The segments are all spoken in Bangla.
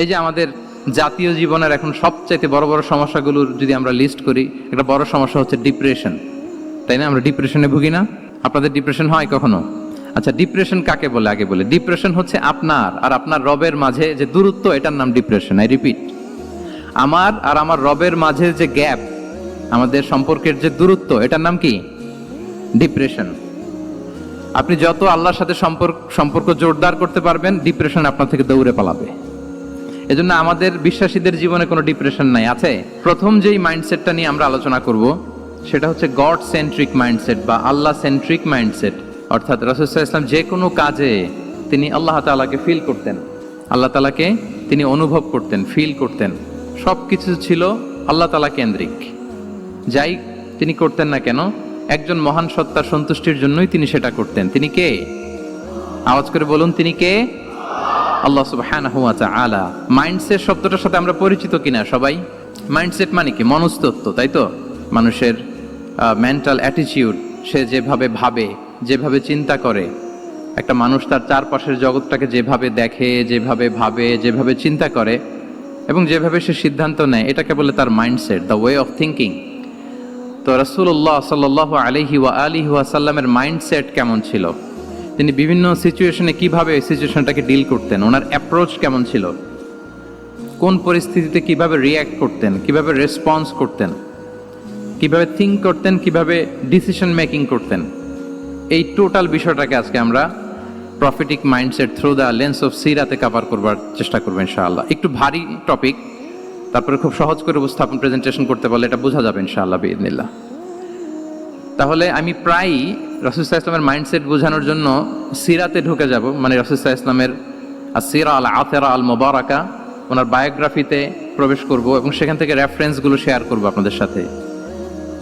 এই যে আমাদের জাতীয় জীবনের এখন সবচাইতে বড় বড় সমস্যাগুলোর যদি আমরা লিস্ট করি, একটা বড় সমস্যা হচ্ছে ডিপ্রেশন তাই না? আমরা ডিপ্রেশনে ভুগি না? আপনাদের ডিপ্রেশন হয় কখনো? আচ্ছা ডিপ্রেশন কাকে বলে? আগে বলে। ডিপ্রেশন হচ্ছে আপনার আর আপনার রবের মাঝে যে দূরত্ব, এটার নাম ডিপ্রেশন আই রিপিট আমার আর আমার রবের মাঝে যে গ্যাপ আমাদের সম্পর্কের যে দূরত্ব, এটার নাম কি? ডিপ্রেশন আপনি যত আল্লাহর সাথে সম্পর্ক সম্পর্ক জোরদার করতে পারবেন ডিপ্রেশন আপনার থেকে দৌড়ে পালাবে। এজন্য আমাদের বিশ্বাসীদের জীবনে কোনো ডিপ্রেশন নাই। আছে, প্রথম যেই মাইন্ডসেটটা নিয়ে আমরা আলোচনা করব, সেটা হচ্ছে গড সেন্ট্রিক মাইন্ডসেট বা আল্লাহ সেন্ট্রিক মাইন্ডসেট অর্থাৎ রসুল্লাহ ইসলাম যে কোনো কাজে তিনি আল্লাহ তালাকে ফিল করতেন। আল্লাহ তালাকে তিনি অনুভব করতেন ফিল করতেন। সব কিছু ছিল আল্লাহ তালা কেন্দ্রিক। যাই তিনি করতেন না কেন, একজন মহান সত্তার সন্তুষ্টির জন্যই তিনি সেটা করতেন। তিনি কে? আওয়াজ করে বলুন, তিনি কে? আল্লাহ সুবহানাহু ওয়া তাআলা মাইন্ডসেট শব্দটার সাথে আমরা পরিচিত কিনা সবাই? মাইন্ডসেট মানে কি? মনস্তত্ত্ব, তাই তো? মানুষের মেন্টাল অ্যাটিটিউড সে যেভাবে ভাবে, যেভাবে চিন্তা করে, একটা মানুষ তার চারপাশের জগৎটাকে যেভাবে দেখে, যেভাবে ভাবে, যেভাবে চিন্তা করে এবং যেভাবে সে সিদ্ধান্ত নেয়, এটাকে বলে তার mindset, the way of thinking তো রাসূলুল্লাহ সাল্লাল্লাহু আলাইহি ওয়া আলিহি ওয়াসাল্লামের মাইন্ডসেট কেমন ছিল? তিনি বিভিন্ন সিচুয়েশনে কীভাবে সিচুয়েশনটাকে ডিল করতেন? ওনার অ্যাপ্রোচ কেমন ছিল? কোন পরিস্থিতিতে কীভাবে রিয়্যাক্ট করতেন? কীভাবে রেসপন্স করতেন? কীভাবে থিঙ্ক করতেন? কীভাবে ডিসিশন মেকিং করতেন? এই টোটাল বিষয়টাকে আজকে আমরা prophetic mindset through the lens of Sirat-e cover করবার চেষ্টা করব ইনশাআল্লাহ। একটু ভারী টপিক তারপরে খুব সহজ করে উপস্থাপন প্রেজেন্টেশন করতে পারলে এটা বোঝা যাবে ইনশাআল্লাহ বিদিনিল্লাহ তাহলে আমি প্রায়ই রসুল্লাহ ইসলামের মাইন্ডসেট বোঝানোর জন্য সিরাতে ঢুকে যাব। মানে রসুল্লাহ ইসলামের সিরা আল আতেরা আল মোবারাকা ওনার বায়োগ্রাফিতে প্রবেশ করব এবং সেখান থেকে রেফারেন্সগুলো শেয়ার করব আপনাদের সাথে।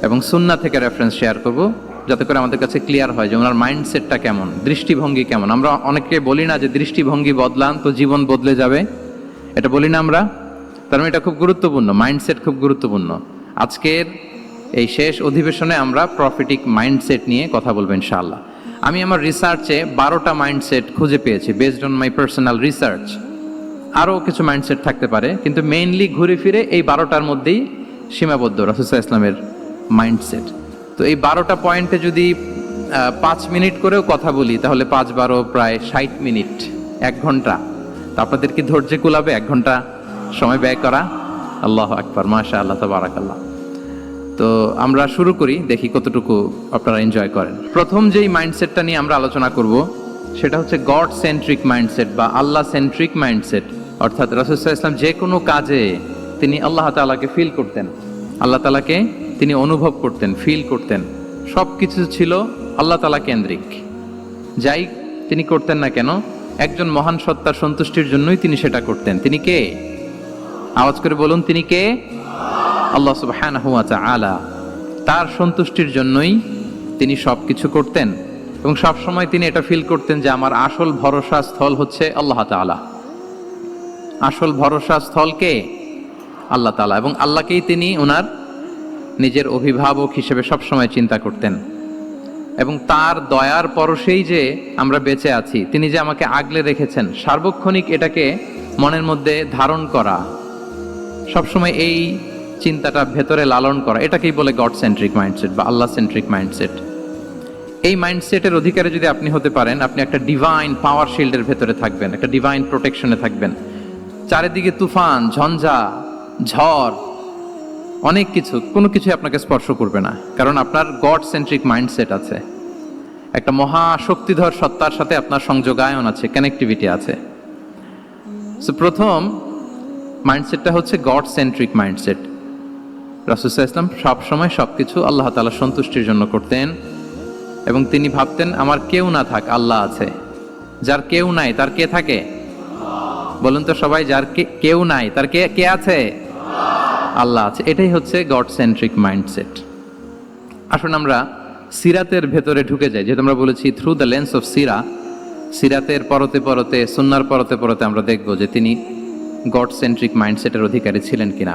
এবং সুন্না থেকে রেফারেন্স শেয়ার করব, যাতে করে আমাদের কাছে ক্লিয়ার হয় যে ওনার মাইন্ডসেটটা কেমন, দৃষ্টিভঙ্গি কেমন। আমরা অনেকে বলি না যে দৃষ্টিভঙ্গি বদলান তো জীবন বদলে যাবে। এটা বলি না আমরা। তার মানে এটা খুব গুরুত্বপূর্ণ মাইন্ডসেট খুব গুরুত্বপূর্ণ। আজকের এই শেষ অধিবেশনে আমরা প্রফিটিক মাইন্ডসেট নিয়ে কথা বলব ইনশাআল্লাহ। আমি আমার রিসার্চে বারোটা মাইন্ডসেট খুঁজে পেয়েছি based on my personal research আরও কিছু মাইন্ডসেট থাকতে পারে, কিন্তু মেইনলি ঘুরে ফিরে এই বারোটার মধ্যেই সীমাবদ্ধ রসুসা ইসলামের মাইন্ডসেট তো এই বারোটা পয়েন্টে যদি পাঁচ মিনিট করেও কথা বলি, তাহলে পাঁচ বারো প্রায় ষাট মিনিট, এক ঘণ্টা। তো আপনাদের কি ধৈর্য কুলাবে? এক ঘণ্টা সময় ব্যয় করা? আল্লাহ আকবর মাশা আল্লাহ তাবারাকাল্লাহ। তো আমরা শুরু করি, দেখি কতটুকু আপনারা এনজয় করেন। প্রথম যেই মাইন্ডসেটটা নিয়ে আমরা আলোচনা করব, সেটা হচ্ছে গড সেন্ট্রিক মাইন্ডসেট বা আল্লাহ সেন্ট্রিক মাইন্ডসেট অর্থাৎ রসুল্লাহ ইসলাম যে কোনো কাজে তিনি আল্লাহ তালাকে ফিল করতেন। আল্লাহ তালাকে তিনি অনুভব করতেন ফিল করতেন। সব কিছু ছিল আল্লাহ তালা কেন্দ্রিক। যাই তিনি করতেন না কেন, একজন মহান সত্তার সন্তুষ্টির জন্যই তিনি সেটা করতেন। তিনি কে? আওয়াজ করে বলুন, তিনি কে? আল্লাহ সুবহানাহু ওয়া তাআলা তার সন্তুষ্টির জন্যই তিনি সব কিছু করতেন এবং সব সময় তিনি এটা ফিল করতেন যে আমার আসল ভরসা স্থল হচ্ছে আল্লাহ তাআলা। আসল ভরসা স্থল কে? আল্লাহ তালা এবং আল্লাহকেই তিনি ওনার নিজের অভিভাবক হিসেবে সব সময় চিন্তা করতেন। এবং তার দয়ার পরশেই যে আমরা বেঁচে আছি, তিনি যে আমাকে আগলে রেখেছেন, সার্বক্ষণিক এটাকে মনের মধ্যে ধারণ করা, সবসময় এই চিন্তাটা ভেতরে লালন করা, এটাকেই বলে গড সেন্ট্রিক মাইন্ডসেট বা আল্লাহ সেন্ট্রিক মাইন্ডসেট এই মাইন্ডসেটের অধিকারে যদি আপনি হতে পারেন, আপনি একটা ডিভাইন পাওয়ার শিল্ডের ভেতরে থাকবেন, একটা ডিভাইন প্রোটেকশনে থাকবেন। চারিদিকে তুফান, ঝঞ্ঝা, ঝড়, অনেক কিছু, কোনো কিছু আপনাকে স্পর্শ করবে না, কারণ আপনার গড সেন্ট্রিক মাইন্ডসেট আছে। একটা মহা শক্তিধর সত্তার সাথে আপনার সংযোগায়ন আছে কানেক্টিভিটি আছে। সো প্রথম মাইন্ডসেটটা হচ্ছে গড সেন্ট্রিক মাইন্ডসেট রাসুসাহ ইসলাম সবসময় সব কিছু আল্লাহ তালা সন্তুষ্টির জন্য করতেন এবং তিনি ভাবতেন, আমার কেউ না থাক, আল্লাহ আছে। যার কেউ নাই, তার কে থাকে? বলুন তো সবাই, যার কেউ নাই, তার কে কে আছে? আল্লাহ আছে। এটাই হচ্ছে গড সেন্ট্রিক মাইন্ডসেট আসুন আমরা সিরাতের ভেতরে ঢুকে যাই। যেহেতু আমরা বলেছি থ্রু দ্য লেন্স অফ সিরা সিরাতের পরতে পরতে, সুন্নার পরতে পরতে আমরা দেখব যে তিনি গড সেন্ট্রিক মাইন্ডসেটের অধিকারী ছিলেন কিনা।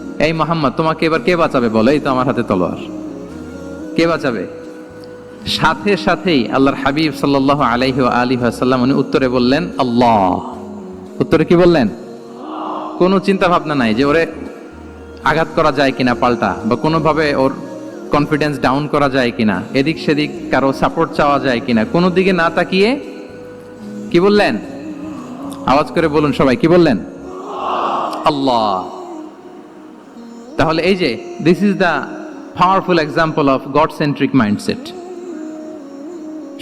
এই মোহাম্মদ তোমাকে এবার কে বাঁচাবে বলে? এই তো আমার হাতে তলোয়ার। কে বাঁচাবে? সাথে সাথেই আল্লাহর হাবিব সাল্লাহ আলাইহি আলী সাল্লাম উনি উত্তরে বললেন আল্লাহ। উত্তরে কি বললেন? কোনো চিন্তা ভাবনা নাই যে ওরে আঘাত করা যায় কিনা পাল্টা বা কোনোভাবে ওর কনফিডেন্স ডাউন করা যায় কিনা এদিক সেদিক কারও সাপোর্ট চাওয়া যায় কিনা কোনো দিকে না তাকিয়ে কি বললেন? আওয়াজ করে বলুন সবাই কি বললেন? আল্লাহ। তাহলে এই যে this is the powerful example of God centric mindset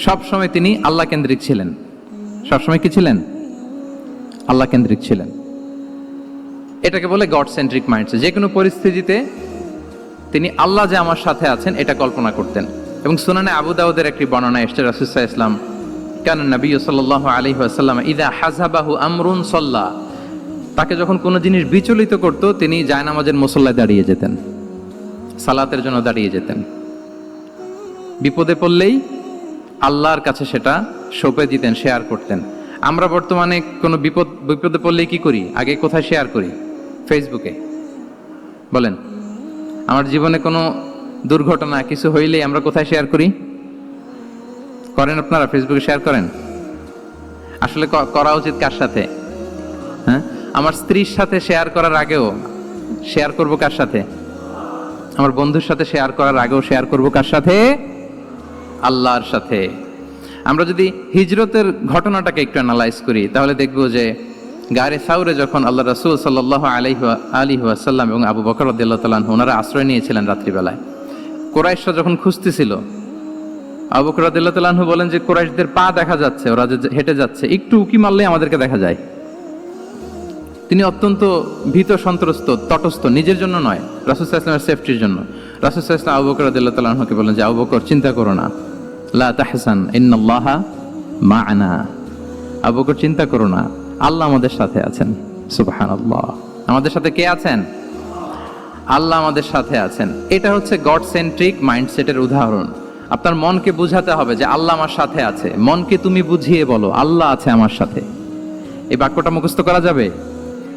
সবসময় তিনি আল্লাহ কেন্দ্রিক ছিলেন। সবসময় কি ছিলেন? আল্লাহ কেন্দ্রিক ছিলেন। এটাকে বলে গড সেন্ট্রিক মাইন্ডসেট যে কোনো পরিস্থিতিতে তিনি আল্লাহ যে আমার সাথে আছেন, এটা কল্পনা করতেন। এবং সুনানে আবু দাউদের একটি বর্ণনা এসছে রাসুসাহ ইসলাম কেন নবী সাল্লাহ আলী আসাল্লাম ইদা হাজাবাহু আমরুন সল্লাহ তাকে যখন কোনো জিনিস বিচলিত করত, তিনি জায়নামাজের মুসল্লায় দাঁড়িয়ে যেতেন। সালাতের জন্য দাঁড়িয়ে যেতেন। বিপদে পড়লেই আল্লাহর কাছে সেটা সঁপে দিতেন, শেয়ার করতেন। আমরা বর্তমানে কোনো বিপদ, বিপদে পড়লেই কি করি? আগে কোথায় শেয়ার করি? ফেসবুকে। বলেন, আমার জীবনে কোনো দুর্ঘটনা, কিছু হইলেই আমরা কোথায় শেয়ার করি? করেন আপনারা, ফেসবুকে শেয়ার করেন? আসলে করা উচিত কার সাথে? আমার স্ত্রীর সাথে শেয়ার করার আগেও শেয়ার করব কার সাথে? আমার বন্ধুর সাথে শেয়ার করার আগেও শেয়ার করব কার সাথে? আল্লাহর সাথে। আমরা যদি হিজরতের ঘটনাটাকে একটু অ্যানালাইজ করি, তাহলে দেখব যে গারে সাউরে যখন আল্লাহ রসুল সাল্লাহ আলাইহি আলী আসাল্লাম এবং আবু বকর রদুল্লাহ তালান ওনারা আশ্রয় নিয়েছিলেন রাত্রিবেলায়। কোরাইশরা যখন খুঁজতেছিল, আবু বকর রদুল্লাহ তালাহু বলেন যে কোরাইশদের পা দেখা যাচ্ছে, ওরা যে হেঁটে যাচ্ছে, একটু উকি মারলেই আমাদেরকে দেখা যায়। তিনি অত্যন্ত ভীত, সন্ত্রস্ত, তটস্থ, নিজের জন্য নয় রাসুসাহ ইসলামের সেফটির জন্য। রাসুসাহ ইসলাম আবু বকর তালাহকে বলেন যে, আবু বকর, চিন্তা করো না। লা তাহসান, ইন্নাল্লাহা মা'না। আবু বকর, চিন্তা করো না। আল্লাহ আমাদের সাথে আছেন। সুবহানাল্লাহ। আমাদের সাথে কে আছেন? আল্লাহ আমাদের সাথে আছেন। এটা হচ্ছে গড সেন্ট্রিক মাইন্ডসেটের উদাহরণ। আপনার মনকে বুঝাতে হবে যে, আল্লাহ আমার সাথে আছে। মনকে তুমি বুঝিয়ে বলো, আল্লাহ আছে আমার সাথে। এই বাক্যটা মুখস্থ করা যাবে?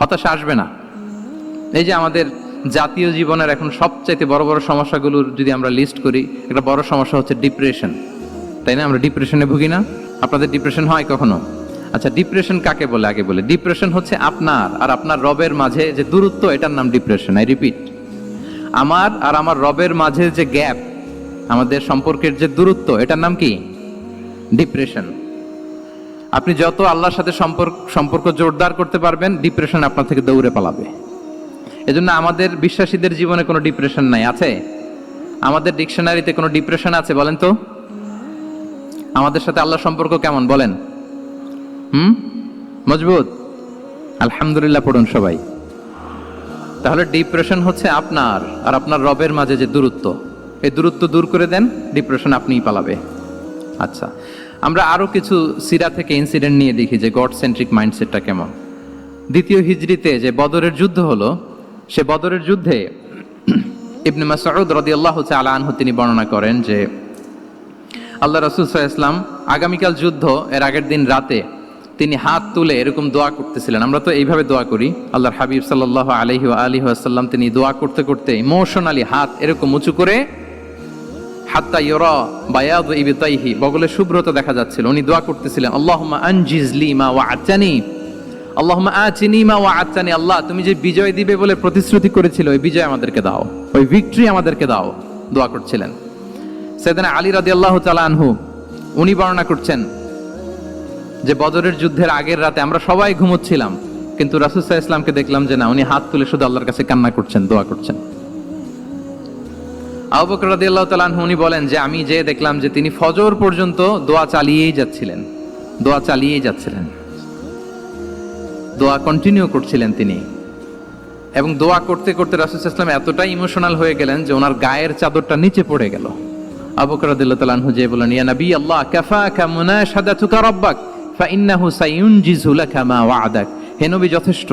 হতাশা আসবে না। এই যে আমাদের জাতীয় জীবনের এখন সবচাইতে বড় বড় সমস্যাগুলোর যদি আমরা লিস্ট করি, একটা বড় সমস্যা হচ্ছে ডিপ্রেশন তাই না? আমরা ডিপ্রেশনে ভুগি না। আপনাদের ডিপ্রেশন হয় কখনো? আচ্ছা ডিপ্রেশন কাকে বলে? আগে বলে। ডিপ্রেশন হচ্ছে আপনার আর আপনার রবের মাঝে যে দূরত্ব, এটার নাম ডিপ্রেশন আই রিপিট আমার আর আমার রবের মাঝে যে গ্যাপ আমাদের সম্পর্কের যে দূরত্ব, এটার নাম কি? ডিপ্রেশন আপনি যত আল্লাহর সাথে সম্পর্ক সম্পর্ক জোরদার করতে পারবেন ডিপ্রেশন আপনার থেকে দৌড়ে পালাবে। এজন্য আমাদের বিশ্বাসীদের জীবনে কোনো ডিপ্রেশন নাই, আছে? আমাদের ডিকশনারিতে কোনো ডিপ্রেশন আছে, বলেন তো? আমাদের সাথে আল্লাহ সম্পর্ক কেমন, বলেন? হুম? মজবুত? আলহামদুলিল্লাহ, পড়ুন সবাই। তাহলে ডিপ্রেশন হচ্ছে আপনার আর আপনার রবের মাঝে যে দূরত্ব। এই দূরত্ব দূর করে দেন ডিপ্রেশন আপনিই পালাবে। আচ্ছা। আমরা আরও কিছু সিরা থেকে ইনসিডেন্ট নিয়ে দেখি যে গড সেন্ট্রিক মাইন্ডসেটটা কেমন। দ্বিতীয় হিজড়িতে যে বদরের যুদ্ধ হলো, সে বদরের যুদ্ধে ইবনে মাসউদ রাদিয়াল্লাহু তাআলা আনহু তিনি বর্ণনা করেন যে, আল্লাহ রসুল ওয়াসাল্লাম আগামীকাল যুদ্ধ, এর আগের দিন রাতে তিনি হাত তুলে এরকম দোয়া করতেছিলেন। আমরা তো এইভাবে দোয়া করি, আল্লাহর হাবিব সাল্লাল্লাহু আলাইহি ওয়া আলিহি ওয়াসাল্লাম তিনি দোয়া করতে করতে ইমোশনালি হাত এরকম উঁচু করে হাত্তা ইয়রা বায়াদ ইবিতাইহি। বগলে শুভ্রতা দেখা যাচ্ছিল। উনি দোয়া করতেছিলেন, আল্লাহুম্মা আনজিজলি মা ওয়া ওয়া'আতানি। আল্লাহুম্মা আতিনি মা ওয়া'আতানি। আল্লাহ, তুমি যে বিজয় দিবে বলে প্রতিশ্রুতি করেছিল, ওই বিজয় আমাদেরকে দাও। ওই ভিক্টরি আমাদেরকে দাও। দোয়া করছিলেন। সেদিন আলী রাদিয়াল্লাহু তাআলা আনহু, উনি বর্ণনা করছেন যে, বদরের যুদ্ধের আগের রাতে আমরা সবাই ঘুমোচ্ছিলাম, কিন্তু রাসুসাহ ইসলামকে দেখলাম যে, না, উনি হাত তুলে শুধু আল্লাহর কাছে কান্না করছেন, দোয়া করছেন। আবু বকর রাদিয়াল্লাহু তাআলা উনি বলেন যে আমি যে দেখলাম যে তিনি ফজর পর্যন্ত দোয়া চালিয়েই যাচ্ছিলেন, দোয়া চালিয়েই যাচ্ছিলেন। দোয়া কন্টিনিউ করছিলেন তিনি। এবং দোয়া করতে করতে রাসুল ইসলাম এতটাই ইমোশনাল হয়ে গেলেন যে ওনার গায়ের চাদরটা নিচে পড়ে গেল। আবু বকর রাদিয়াল্লাহু তাআলা যে বলেন ইয়া নবী আল্লাহ, কাফাকা মুনাশাদাতুকা রাব্বাক, ফাইন্নাহু সাইউনজিজু লাকা মা ওয়া'দাক। হে নবী, যথেষ্ট।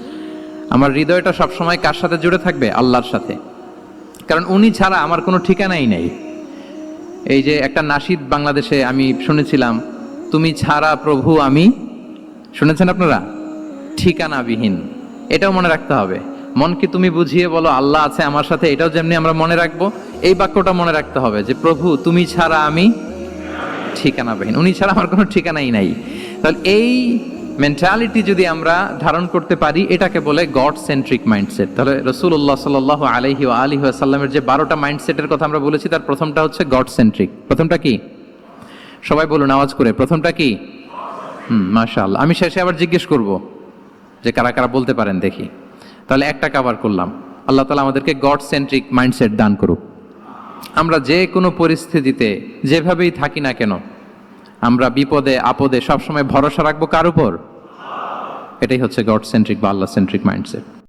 আমার হৃদয়টা সবসময় কার সাথে জুড়ে থাকবে? আল্লাহর সাথে। কারণ উনি ছাড়া আমার কোনো ঠিকানাই নেই। এই যে একটা নাসিদ বাংলাদেশে আমি শুনেছিলাম, তুমি ছাড়া প্রভু আমি শুনেছেন আপনারা? ঠিকানাবিহীন। এটাও মনে রাখতে হবে। মনকে তুমি বুঝিয়ে বলো, আল্লাহ আছে আমার সাথে। এটাও যেমনি আমরা মনে রাখব, এই বাক্যটা মনে রাখতে হবে যে, প্রভু, তুমি ছাড়া আমি ঠিকানাবিহীন। উনি ছাড়া আমার কোনো ঠিকানাই নাই। তাহলে এই মেন্টালিটি যদি আমরা ধারণ করতে পারি, এটাকে বলে গড সেন্ট্রিক মাইন্ডসেট তাহলে রসুল্লাহ সাল আলহি ও আলী সাল্লামের যে বারোটা মাইন্ডসেটের কথা আমরা বলেছি, তার প্রথমটা হচ্ছে গড সেন্ট্রিক প্রথমটা কি? সবাই বলুন, আওয়াজ করে। প্রথমটা কি? হুম মাশাল আমি শেষে আবার জিজ্ঞেস করব যে কারা কারা বলতে পারেন দেখি। তাহলে একটা কাভার করলাম। আল্লাহ তালা আমাদেরকে গড সেন্ট্রিক মাইন্ডসেট দান করুক। আমরা যে কোনো পরিস্থিতিতে যেভাবেই থাকি না কেন, আমরা বিপদে, আপদে সবসময় ভরসা রাখব কার উপর? এটাই হচ্ছে গড সেন্ট্রিক বা আল্লাহ সেন্ট্রিক মাইন্ডসেট